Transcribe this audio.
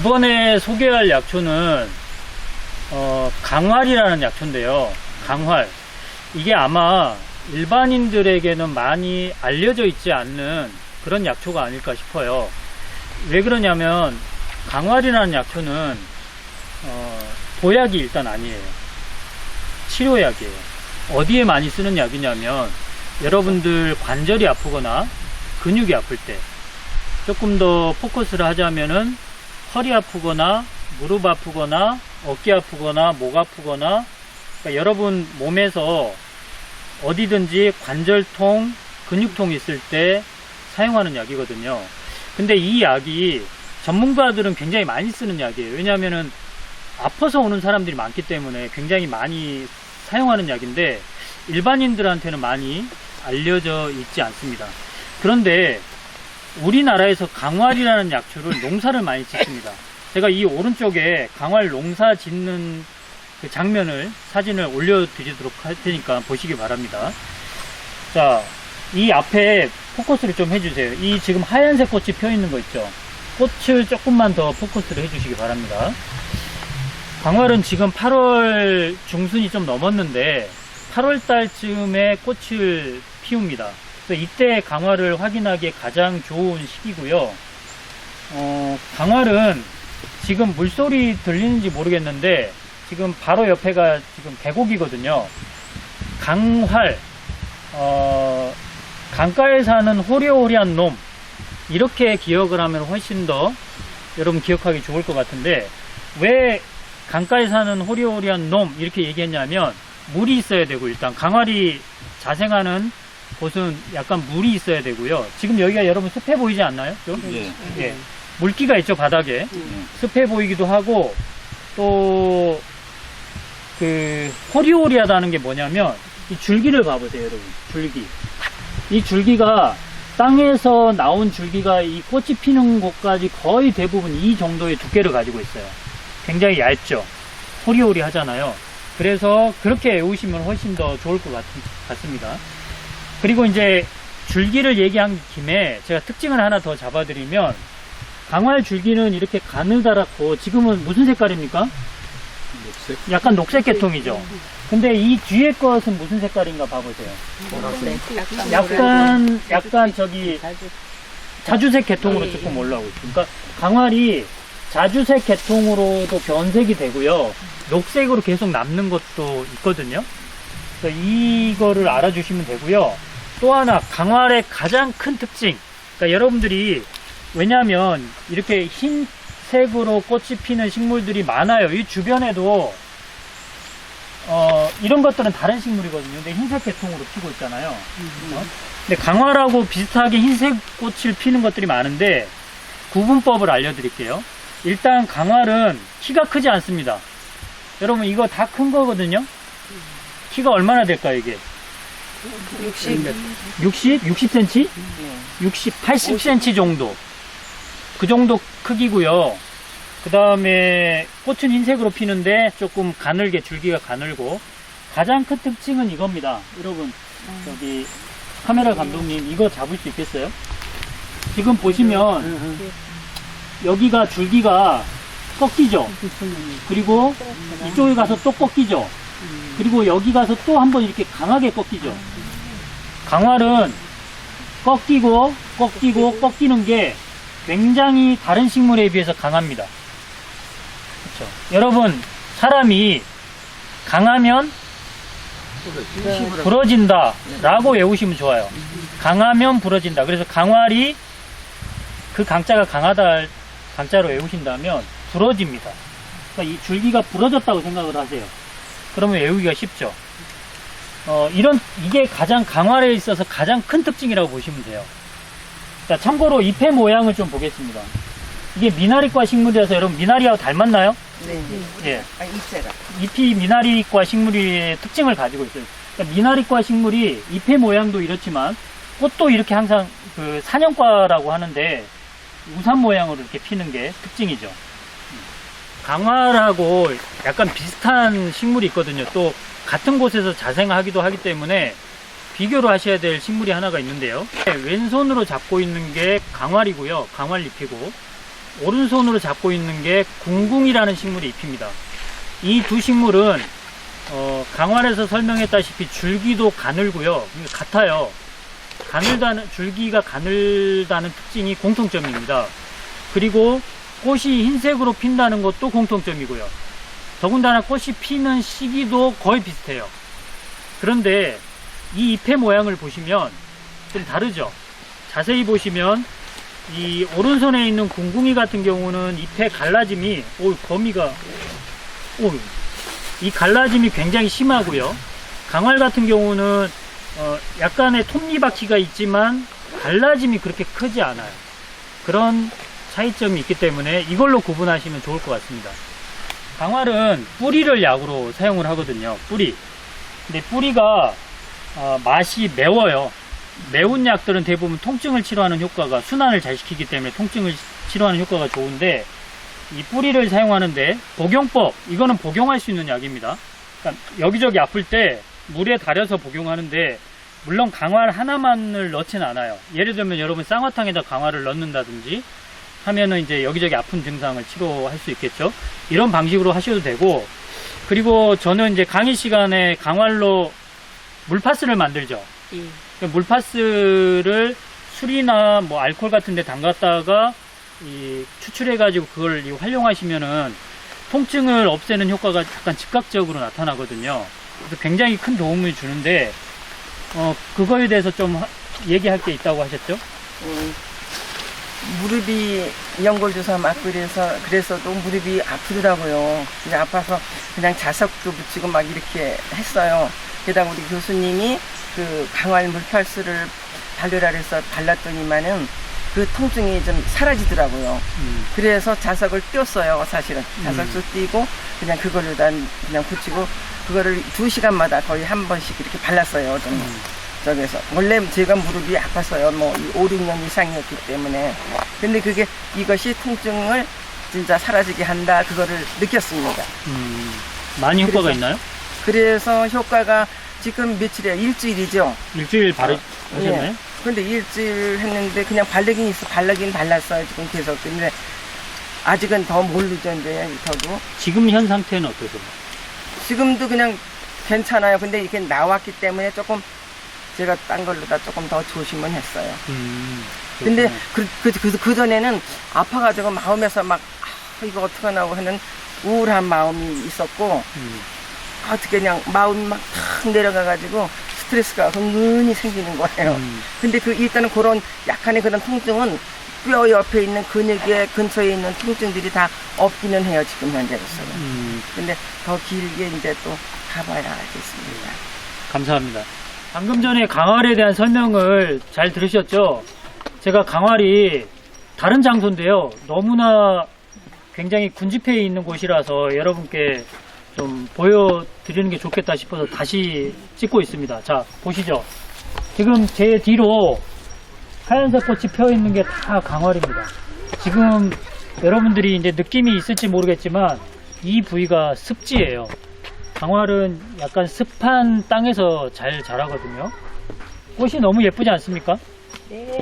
이번에 소개할 약초는 어, 강활이라는 약초인데요. 강활. 이게 아마 일반인들에게는 많이 알려져 있지 않는 그런 약초가 아닐까 싶어요. 왜 그러냐면 강활이라는 약초는 어, 보약이 일단 아니에요. 치료약이에요. 어디에 많이 쓰는 약이냐면 여러분들 관절이 아프거나 근육이 아플 때 조금 더 포커스를 하자면은 허리 아프거나 무릎 아프거나 어깨 아프거나 목 아프거나 그러니까 여러분 몸에서 어디든지 관절통, 근육통 있을 때 사용하는 약이거든요. 근데 이 약이 전문가들은 굉장히 많이 쓰는 약이에요. 왜냐하면은 아파서 오는 사람들이 많기 때문에 굉장히 많이 사용하는 약인데 일반인들한테는 많이 알려져 있지 않습니다. 그런데 우리나라에서 강활이라는 약초를 농사를 많이 짓습니다. 제가 이 오른쪽에 강활 농사 짓는 그 장면을 사진을 올려드리도록 할 테니까 보시기 바랍니다. 자, 이 앞에 포커스를 좀 해주세요. 이 지금 하얀색 꽃이 펴 있는 거 있죠? 꽃을 조금만 더 포커스를 해주시기 바랍니다. 강활은 지금 8월 중순이 좀 넘었는데 8월 달쯤에 꽃을 피웁니다. 그래서 이때 강화를 확인하기에 가장 좋은 시기고요. 어, 강활은 지금 물소리 들리는지 모르겠는데 지금 바로 옆에가 지금 계곡이거든요. 강활, 어, 강가에 사는 호리호리한 놈 이렇게 기억을 하면 훨씬 더 여러분 기억하기 좋을 것 같은데 왜 강가에 사는 호리호리한 놈 이렇게 얘기했냐면 물이 있어야 되고 일단 강활이 자생하는 곳은 약간 물이 있어야 되고요. 지금 여기가 여러분 습해 보이지 않나요? 좀? 예. 예. 물기가 있죠 바닥에 습해 보이기도 하고 또 그 호리호리하다는 게 뭐냐면 이 줄기를 봐보세요 여러분 줄기 이 줄기가 땅에서 나온 줄기가 이 꽃이 피는 곳까지 거의 대부분 이 정도의 두께를 가지고 있어요 굉장히 얇죠 호리호리 하잖아요 그래서 그렇게 외우시면 훨씬 더 좋을 것 같, 같습니다 그리고 이제 줄기를 얘기한 김에 제가 특징을 하나 더 잡아드리면 강활 줄기는 이렇게 가느다랗고 지금은 무슨 색깔입니까? 녹색, 약간 녹색 계통이죠. 근데 이 뒤에 것은 무슨 색깔인가 봐보세요. 보라색, 약간 약간 저기 자주색 계통으로 예, 조금 올라오고 있어요. 그러니까 강활이 자주색 계통으로도 변색이 되고요. 녹색으로 계속 남는 것도 있거든요. 그래서 이거를 알아주시면 되고요. 또 하나 강활의 가장 큰 특징. 그러니까 여러분들이 왜냐하면 이렇게 흰색으로 꽃이 피는 식물들이 많아요. 이 주변에도 어, 이런 것들은 다른 식물이거든요. 근데 흰색 계통으로 피고 있잖아요. 어? 근데 강화라고 비슷하게 흰색 꽃을 피는 것들이 많은데 구분법을 알려드릴게요. 일단 강활은 키가 크지 않습니다. 여러분 이거 다 큰 거거든요. 키가 얼마나 될까요 이게? 60. 60? 60cm? 60, 80cm 정도. 그 정도 크기고요. 그 다음에 꽃은 흰색으로 피는데 조금 가늘게 줄기가 가늘고 가장 큰 특징은 이겁니다. 여러분 저기 카메라 감독님 이거 잡을 수 있겠어요? 지금 보시면 여기가 줄기가 꺾이죠. 그리고 이쪽에 가서 또 꺾이죠. 그리고 여기 가서 또 한 번 이렇게 강하게 꺾이죠. 강활은 꺾이고 꺾이고 꺾이는 게 굉장히 다른 식물에 비해서 강합니다. 그렇죠. 여러분 사람이 강하면 부러진다 라고 외우시면 좋아요. 강하면 부러진다. 그래서 강활이 그 강자가 강하다 강자로 외우신다면 부러집니다. 그러니까 이 줄기가 부러졌다고 생각을 하세요. 그러면 외우기가 쉽죠. 어, 이런 이게 가장 강활에 있어서 가장 큰 특징이라고 보시면 돼요. 자, 참고로 잎의 모양을 좀 보겠습니다. 이게 미나리과 식물이라서 여러분 미나리하고 닮았나요? 네. 예. 아, 잎새가. 잎이 미나리과 식물의 특징을 가지고 있어요. 그러니까 미나리과 식물이 잎의 모양도 이렇지만 꽃도 이렇게 항상 그 사냥과라고 하는데 우산 모양으로 이렇게 피는 게 특징이죠. 강화라고 약간 비슷한 식물이 있거든요. 또 같은 곳에서 자생하기도 하기 때문에 비교를 하셔야 될 식물이 하나가 있는데요. 왼손으로 잡고 있는 게 강활이고요. 강활잎이고 오른손으로 잡고 있는 게 궁궁이라는 식물의 잎입니다. 이 두 식물은 어, 강활에서 설명했다시피 줄기도 가늘고요. 같아요. 가늘다는 줄기가 가늘다는 특징이 공통점입니다. 그리고 꽃이 흰색으로 핀다는 것도 공통점이고요. 더군다나 꽃이 피는 시기도 거의 비슷해요. 그런데 이 잎의 모양을 보시면 좀 다르죠. 자세히 보시면 이 오른손에 있는 궁궁이 같은 경우는 잎의 갈라짐이 오 거미가 오이 갈라짐이 굉장히 심하고요. 강활 같은 경우는 어, 약간의 톱니바퀴가 있지만 갈라짐이 그렇게 크지 않아요. 그런 차이점이 있기 때문에 이걸로 구분하시면 좋을 것 같습니다. 강활은 뿌리를 약으로 사용을 하거든요. 뿌리. 근데 뿌리가 어, 맛이 매워요. 매운 약들은 대부분 통증을 치료하는 효과가 순환을 잘 시키기 때문에 통증을 치료하는 효과가 좋은데 이 뿌리를 사용하는데 복용법 이거는 복용할 수 있는 약입니다. 그러니까 여기저기 아플 때 물에 달여서 복용하는데 물론 강화를 하나만을 넣지는 않아요. 예를 들면 여러분 쌍화탕에다 강화를 넣는다든지 하면은 이제 여기저기 아픈 증상을 치료할 수 있겠죠. 이런 방식으로 하셔도 되고 그리고 저는 이제 강의 시간에 강활로 물파스를 만들죠. 예. 그 물파스를 술이나 뭐 알코올 같은 데 담갔다가 이 추출해 가지고 그걸 이 활용하시면은 통증을 없애는 효과가 약간 즉각적으로 나타나거든요. 그래서 굉장히 큰 도움을 주는데 어 그거에 대해서 좀 하- 얘기할 게 있다고 하셨죠? 음, 무릎이 연골 주사 맞고 그래서 그래서도 무릎이 아프더라고요. 이제 아파서 그냥 자석도 붙이고 막 이렇게 했어요. 게다가 우리 교수님이 그 강활 물팔수를 바르라 그래서 발랐더니만은 그 통증이 좀 사라지더라고요. 음, 그래서 자석을 띄웠어요, 사실은. 음. 자석도 띄고, 그냥 그걸로다 그냥 붙이고, 그거를 두 시간마다 거의 한 번씩 이렇게 발랐어요, 저는. 음, 저기서. 원래 제가 무릎이 아팠어요. 뭐, 5, 6년 이상이었기 때문에. 근데 그게, 이것이 통증을 진짜 사라지게 한다, 그거를 느꼈습니다. 음. 많이 효과가 그래서- 있나요? 그래서 효과가 지금 며칠이에요? 일주일이죠? 일주일 바르 하셨나요? 예. 근데 일주일 했는데 그냥 바르긴 있어. 발라긴 발랐어요, 지금 계속. 근데 아직은 더 모르죠, 이제, 저도. 지금 현 상태는 어떠세요? 지금도 그냥 괜찮아요. 근데 이게 나왔기 때문에 조금 제가 딴 걸로다 조금 더 조심은 했어요. 음, 근데 그렇구나. 그, 그, 그, 그 전에는 아파가지고 마음에서 막, 아, 이거 어떡하나 하는 우울한 마음이 있었고, 음, 어떻게 그냥 마음이 막 탁 내려가가지고 스트레스가 은근히 생기는 거예요. 음. 근데 그 일단은 그런 약간의 그런 통증은 뼈 옆에 있는 근육의 근처에 있는 통증들이 다 없기는 해요, 지금 현재로서는. 음, 근데 더 길게 이제 또 가봐야 알겠습니다. 감사합니다. 방금 전에 강활에 대한 설명을 잘 들으셨죠? 제가 강활이 다른 장소인데요. 너무나 굉장히 군집해 있는 곳이라서 여러분께 좀 보여드리는 게 좋겠다 싶어서 다시 찍고 있습니다. 자, 보시죠. 지금 제 뒤로 하얀색 꽃이 펴 있는 게 다 강활입니다. 지금 여러분들이 이제 느낌이 있을지 모르겠지만 이 부위가 습지예요. 강활은 약간 습한 땅에서 잘 자라거든요. 꽃이 너무 예쁘지 않습니까? 네.